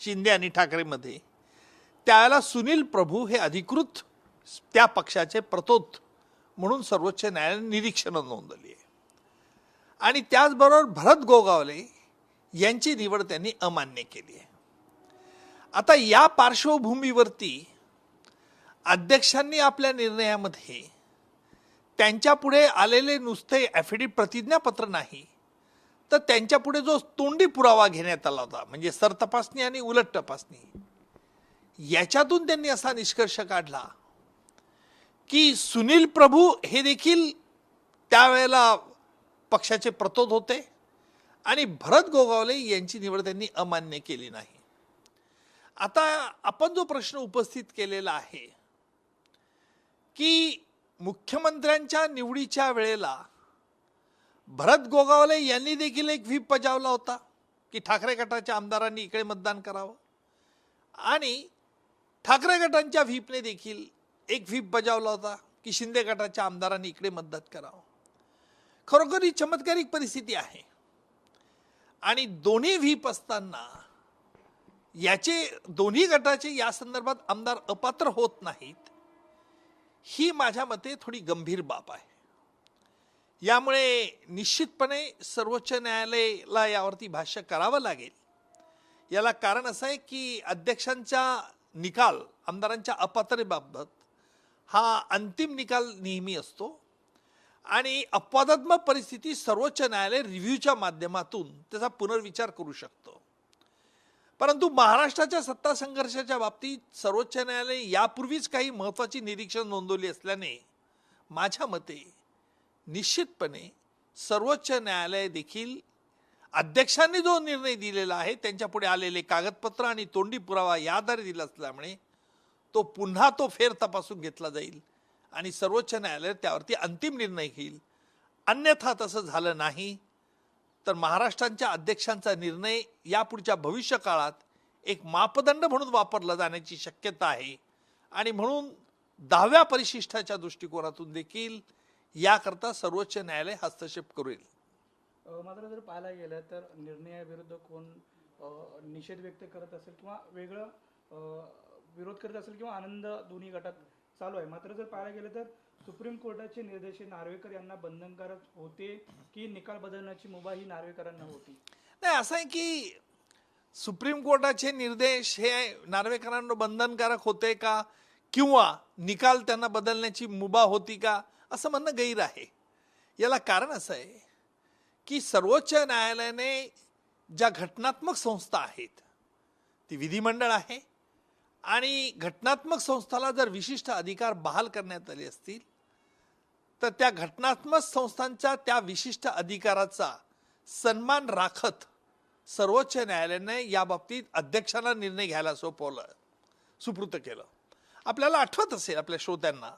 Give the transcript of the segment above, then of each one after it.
शिंदे आणि ठाकरेमध्ये. त्यावेळेला सुनील प्रभू हे अधिकृत त्या पक्षाचे प्रतोत म्हणून सर्वोच्च न्यायालयाने निरीक्षणं नोंदवली आहे. आणि त्याचबरोबर भरत गोगावले यांची निवड त्यांनी अमान्य केली आहे. आता या पार्श्वभूमीवरती अध्यक्षांनी आपल्या निर्णयामध्ये त्यांच्यापुढे आलेले नुसते ॲफिडेविट प्रतिज्ञापत्र नाही तर त्यांच्यापुढे जो तोंडी पुरावा घेण्यात आला होता म्हणजे सरतपासणी आणि उलट तपासणी याच्यातून त्यांनी असा निष्कर्ष काढला की सुनील प्रभू हे देखील त्यावेळेला पक्षाचे प्रतोद होते आणि भरत गोगावले यांची निवड त्यांनी अमान्य केली नाही. आता आपण जो प्रश्न उपस्थित केलेला आहे की मुख्यमंत्र्यांच्या निवडीच्या वेळेला भरत गोगावले यांनी देखील एक व्हीप बजावला होता की ठाकरे गटाच्या आमदारांनी इकडे मतदान करावं. आणि ठाकरे गटांच्या व्हीपने देखील एक व्हीप बजावला होता की शिंदे गटाच्या आमदारांनी इकडे मतदान करावं. खरोखर ही चमत्कारिक परिस्थिती आहे. आणि दोन्ही व्हीप असताना याचे दोन्ही गटाचे या संदर्भात आमदार अपात्र होत नाहीत ही माझ्या मते थोडी गंभीर बाब आहे. यामुळे निश्चितपणे सर्वोच्च न्यायालयाला यावरती भाष्य करावं लागेल. याला कारण असं आहे की अध्यक्षांचा निकाल आमदारांच्या अपात्रतेबाबत हा अंतिम निकाल नेहमी असतो आणि अपवादात्मक परिस्थिती सर्वोच्च न्यायालय रिव्ह्यूच्या माध्यमातून त्याचा पुनर्विचार करू शकतो. परंतु महाराष्ट्राच्या सत्ता संघर्षाच्या बाबतीत सर्वोच्च न्यायालय यापूर्वीच काही महत्त्वाची निरीक्षण नोंदवली असल्याने माझ्या मते निश्चितपणे सर्वोच्च न्यायालय देखील अध्यक्षांनी जो निर्णय दिलेला आहे त्यांच्यापुढे आलेले कागदपत्र आणि तोंडी पुरावा या आधारे दिला असल्यामुळे तो पुन्हा तो फेर तपासून घेतला जाईल आणि सर्वोच्च न्यायालय त्यावरती अंतिम निर्णय घेईल. अन्यथा तसं झालं नाही तर महाराष्ट्रांच्या अध्यक्षांचा निर्णय यापुढच्या भविष्य काळात एक मापदंड म्हणून वापरला जाण्याची शक्यता आहे. आणि म्हणून दहाव्या परिशिष्टाच्या दृष्टिकोनातून देखील याकरता सर्वोच्च न्यायालय हस्तक्षेप करेल. मात्र जर पाहायला गेलं तर निर्णयाविरुद्ध कोण निषेध व्यक्त करत असेल किंवा वेगळं विरोध करत असेल किंवा आनंद दोन्ही गटात चालू आहे. मात्र जर पाहायला गेलं तर सुप्रीम कोर्टाचे निर्देश हे नार्वेकर यांना बंधनकारक होते की निकाल बदलण्याची मुभा ही नार्वेकरांना होती? नाही असं आहे की सुप्रीम कोर्टाचे निर्देश हे नार्वेकरांना बंधनकारक होते का? किंवा निकाल त्यांना बदलण्याची मुभा होती का? असं म्हणणं गैर आहे. याला कारण असं आहे की सर्वोच्च न्यायालयाने ज्या घटनात्मक संस्था आहेत ती विधिमंडळ आहे आणि घटनात्मक संस्थाला जर विशिष्ट अधिकार बहाल करण्यात आले असतील तर त्या घटनात्मक संस्थांच्या त्या विशिष्ट अधिकाराचा सन्मान राखत सर्वोच्च न्यायालयाने या बाबतीत अध्यक्षांना निर्णय घ्यायला सोपवलं सुपूर्त केलं. आपल्याला आठवत असेल आपल्या श्रोत्यांना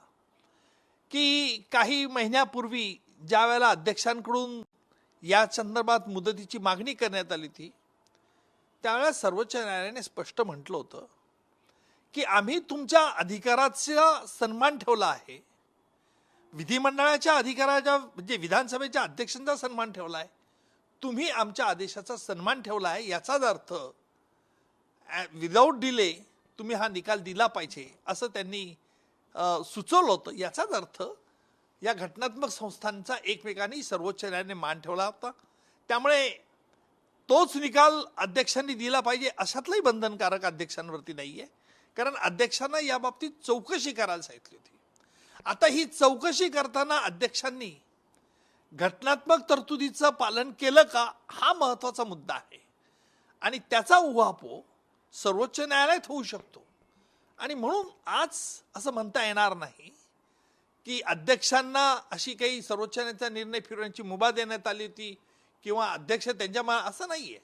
की काही महिन्यापूर्वी ज्या वेळेला अध्यक्षांकडून या संदर्भात मुदतीची मागणी करण्यात आली ती त्यावेळेला सर्वोच्च न्यायालयाने स्पष्ट म्हटलं होतं की आम्ही तुमच्या अधिकाराचा सन्मान ठेवला आहे. विधिमंडळाच्या अधिकाराच्या म्हणजे विधानसभेच्या अध्यक्षांचा सन्मान ठेवला आहे. तुम्ही आमच्या आदेशाचा सन्मान ठेवला आहे याचाच अर्थ विदाऊट डिले तुम्ही हा निकाल दिला पाहिजे असं त्यांनी सुचवलं होतं. याचाच अर्थ या घटनात्मक संस्थांचा एकमेकांनी सर्वोच्च न्यायालयाने मान ठेवला होता. त्यामुळे तोच निकाल अध्यक्षांनी दिला पाहिजे अशातलंही बंधनकारक अध्यक्षांवरती नाही आहे कारण अध्यक्षांना या बाबतीत चौकशी करायला सांगितली होती. आता ही चौकशी करताना अध्यक्षांनी घटनात्मक तरतुदीचं पालन केलं का हा महत्त्वाचा मुद्दा आहे. आणि त्याचा उहापोह सर्वोच्च न्यायालयात होऊ शकतो. आणि म्हणून आज असं म्हणता येणार नाही की अध्यक्षांना अशी काही सर्वोच्च न्यायालयाचा निर्णय फिरवण्याची मुभा देण्यात आली होती किंवा अध्यक्ष त्यांच्या मा असं नाही आहे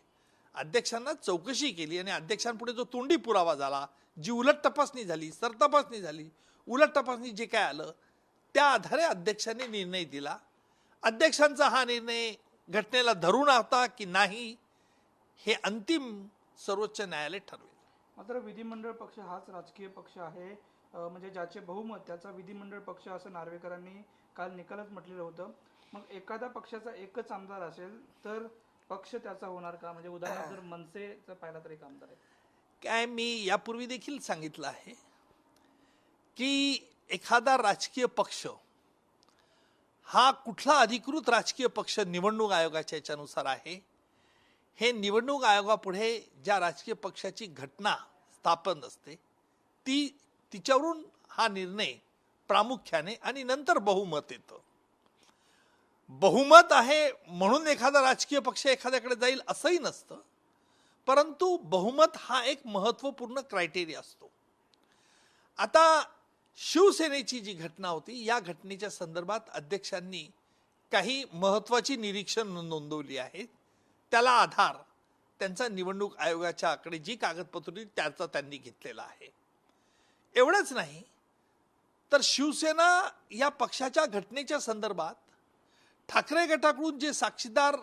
अध्यक्षांना चौकशी केली आणि अध्यक्षांपुढे जो तोंडी पुरावा झाला जी उलट तपासणी झाली सरतपासणी झाली उलट तपासणी जे काय आलं त्या आधारे अध्यक्षांनी निर्णय दिला. अध्यक्षांचा हा निर्णय घटनेला धरून होता की नाही हे अंतिम सर्वोच्च न्यायालय ठरवेल. मात्र विधिमंडळ पक्ष हाच राजकीय पक्ष आहे. म्हणजे ज्याचे बहुमत त्याचा विधिमंडळ पक्ष असं नार्वेकरांनी काल निकालात म्हटलेलं होतं. मग एखादा पक्षाचा एकच आमदार असेल तर पक्ष त्याचा होणार का? म्हणजे उदाहरणार्थ जर मनसेचा पाहिला तर एक आमदार आहे. काय मी यापूर्वी देखील सांगितलं आहे की एखादा राजकीय पक्ष हा कुठला अधिकृत राजकीय पक्ष निवडणूक आयोगाच्या याच्यानुसार आहे? हे निवडणूक आयोगापुढे ज्या राजकीय पक्षाची घटना स्थापन असते ती तिच्यावरून हा निर्णय प्रामुख्याने आणि नंतर बहुमत येतं. बहुमत आहे म्हणून एखादा राजकीय पक्ष एखाद्याकडे जाईल असंही नसतं परंतु बहुमत हा एक महत्त्वपूर्ण क्रायटेरिया असतो. आता शिवसेनेची जी घटना होती या घटनेच्या संदर्भात अध्यक्षांनी काही महत्त्वाची निरीक्षण नोंदवली आहेत. त्याला आधार त्यांचा निवडणूक आयोगाच्या आकडे जी कागदपत्र होती त्याचा त्यांनी घेतलेला आहे. एवढंच नाही तर शिवसेना या पक्षाच्या घटनेच्या संदर्भात ठाकरे गटाकडून जे साक्षीदार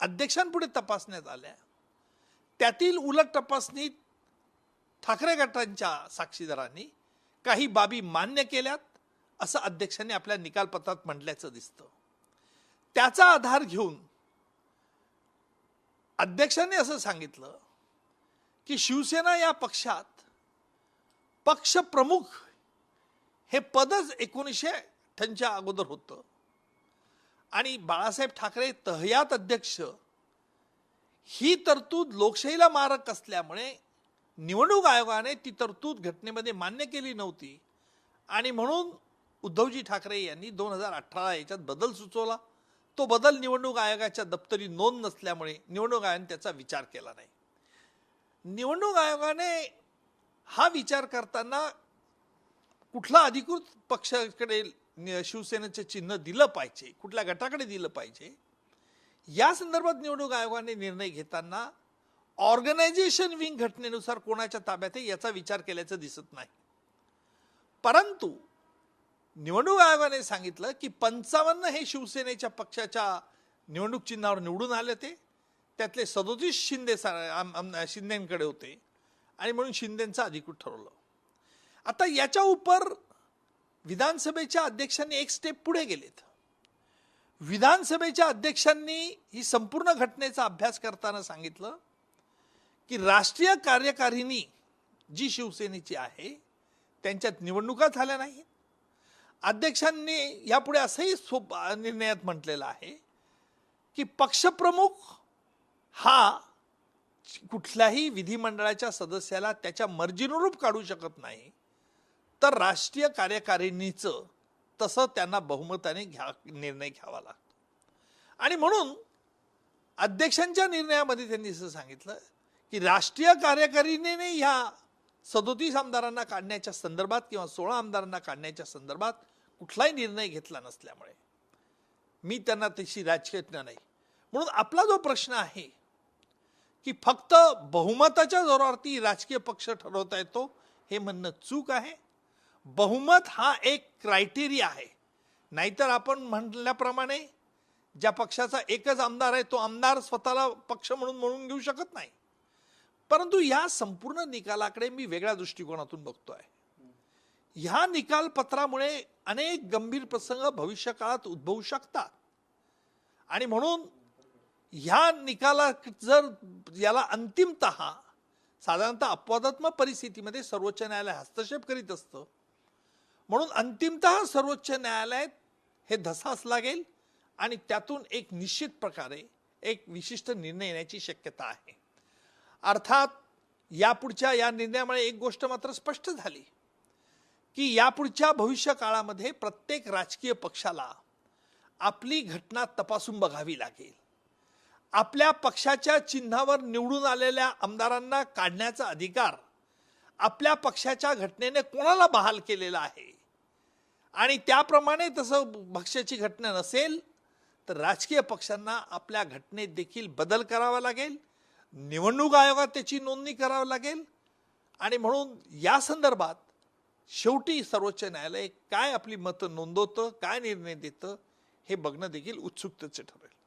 अध्यक्षांपुढे तपासण्यात आल्या त्यातील उलट तपासणीत ठाकरे गटांच्या साक्षीदारांनी काही बाबी मान्य केल्यात असं अध्यक्षांनी आपल्या निकालपत्रात म्हटल्याचं दिसतं. त्याचा आधार घेऊन अध्यक्षांनी असं सांगितलं की शिवसेना या पक्षात पक्ष प्रमुख हे पदच एकोणीसशे अठ्ठ्याच्या अगोदर होतं. आणि बाळासाहेब ठाकरे तहयात अध्यक्ष ही तरतूद लोकशाहीला मारक असल्यामुळे निवडणूक आयोगाने ती तरतूद घटनेमध्ये मान्य केली नव्हती. आणि म्हणून उद्धवजी ठाकरे यांनी दोन हजार अठरा याच्यात बदल सुचवला. तो बदल निवडणूक आयोगाच्या दप्तरी नोंद नसल्यामुळे निवडणूक आयोगाने त्याचा विचार केला नाही. निवडणूक आयोगाने हा विचार करताना कुठला अधिकृत पक्षाकडे शिवसेनेचे चिन्ह दिलं पाहिजे कुठल्या गटाकडे दिलं पाहिजे या संदर्भात निवडणूक आयोगाने निर्णय घेताना ऑर्गनायझेशन विंग घटनेनुसार कोणाच्या ताब्यात आहे याचा विचार केल्याचं दिसत नाही. परंतु निवडणूक आयोगाने सांगितलं की पंचावन्न हे शिवसेनेच्या पक्षाच्या निवडणूक चिन्हावर निवडून आले ते. त्यातले सदोतीस शिंदे सा- शिंदेकडे होते. आणि म्हणून शिंदेचं अधिकृत ठरवलं. आता याच्या उपर विधानसभेच्या अध्यक्षांनी एक स्टेप पुढे गेलेत. विधानसभेच्या अध्यक्षांनी ही संपूर्ण घटनेचा अभ्यास करताना सांगितलं की राष्ट्रीय कार्यकारिणी जी शिवसेनेची आहे त्यांच्यात निवडणुका झाल्या नाहीत. अध्यक्षांनी यापुढे असंही सोप निर्णयात म्हटलेलं आहे की पक्षप्रमुख हा कुठल्याही विधिमंडळाच्या सदस्याला त्याच्या मर्जीनुरूप काढू शकत नाही तर राष्ट्रीय कार्यकारिणीचं तसं त्यांना बहुमताने घ्या निर्णय घ्यावा लागतो. आणि म्हणून अध्यक्षांच्या निर्णयामध्ये त्यांनी असं सांगितलं की राष्ट्रीय कार्यकारिणीने ह्या सदोतीस आमदारांना काढण्याच्या संदर्भात किंवा सोळा आमदारांना काढण्याच्या संदर्भात कुठलाही निर्णय घेतला नसल्यामुळे. मी त्यांना तशी राजकीय नाही. म्हणून आपला जो प्रश्न आहे की फक्त बहुमताच्या जोरावरती राजकीय पक्ष ठरवता येतो हे म्हणणं चूक आहे. बहुमत हा एक क्रायटेरिया आहे. नाहीतर आपण म्हटल्याप्रमाणे ज्या पक्षाचा एकच आमदार आहे तो आमदार स्वतःला पक्ष म्हणून म्हणून घेऊ शकत नाही. परंतु या संपूर्ण निकालाकडे मी वेगळ्या दृष्टिकोनातून बघतो आहे ह्या निकालपत्रामुळे अनेक गंभीर प्रसंग भविष्यकाळात उद्भवू शकतात. आणि म्हणून ह्या निकाला जर याला अंतिमत साधारणतः अपवादात्मक परिस्थितीमध्ये सर्वोच्च न्यायालय हस्तक्षेप करीत असतं म्हणून अंतिमत सर्वोच्च न्यायालयात हे धसास लागेल आणि त्यातून एक निश्चित प्रकारे एक विशिष्ट निर्णय येण्याची शक्यता आहे. अर्थात यापुढच्या या निर्णयामुळे एक गोष्ट मात्र स्पष्ट झाली. की यापुढच्या भविष्य काळामध्ये प्रत्येक राजकीय पक्षाला आपली घटना तपासून बघावी लागेल. आपल्या पक्षाच्या चिन्हावर निवडून आलेल्या आमदारांना काढण्याचा अधिकार आपल्या पक्षाच्या घटनेने कोणाला बहाल केलेला आहे? आणि त्याप्रमाणे तसं पक्षाची घटना नसेल तर राजकीय पक्षांना आपल्या घटनेत देखील बदल करावा लागेल निवडणूक आयोगात त्याची नोंदणी करावी लागेल. आणि म्हणून या संदर्भात शेवटी सर्वोच्च न्यायालय काय आपली मतं नोंदवतं काय निर्णय देतं हे बघणं देखील उत्सुकतेचं ठरेल.